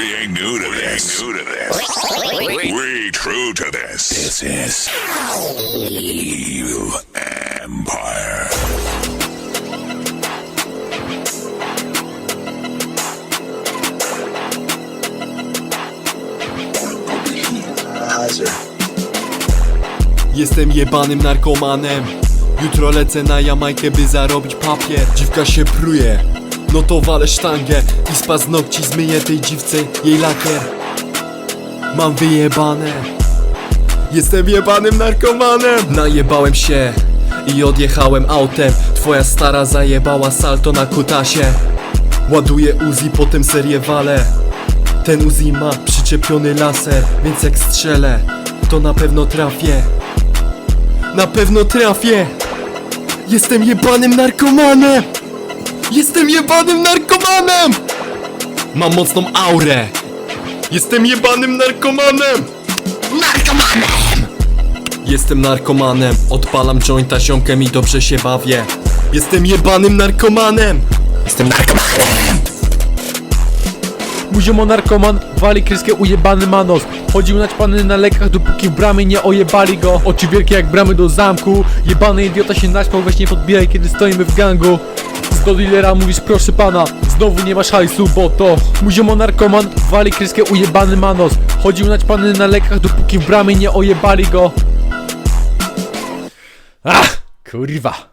We ain't new to this. New to this. We true to this. This is Evil Empire. Jestem jebanym narkomanem Jutro lecę na Jamajkę, by zarobić papier Dziwka się pruje No to walę sztangę I z paznokci zmyję tej dziwce jej lakier. Mam wyjebane. Jestem jebanym narkomanem. Najebałem się I odjechałem autem. Twoja stara zajebała salto na kutasie. Ładuję Uzi, potem serię wale Ten Uzi ma przyczepiony laser Więc jak strzelę To na pewno trafię. Na pewno trafię! Jestem jebanym narkomanem! Jestem jebanym narkomanem! Mam mocną aurę! Jestem jebanym narkomanem! Narkomanem! Jestem narkomanem, odpalam jointa ziomkiem i dobrze się bawię. Jestem jebanym narkomanem! Jestem narkomanem! Muziomo narkoman, wali kryskę ujebany manos Chodził naćpany na lekach, dopóki w bramie nie ojebali go Oczy wielkie jak bramy do zamku Jebany idiota się naćpał, weź nie podbijaj, kiedy stoimy w gangu do dealera mówisz proszę pana Znowu nie masz hajsu, bo to Muziomo narkoman, wali kryskę ujebany manos Chodził naćpany na lekach, dopóki w bramie nie ojebali go. Ach, kurwa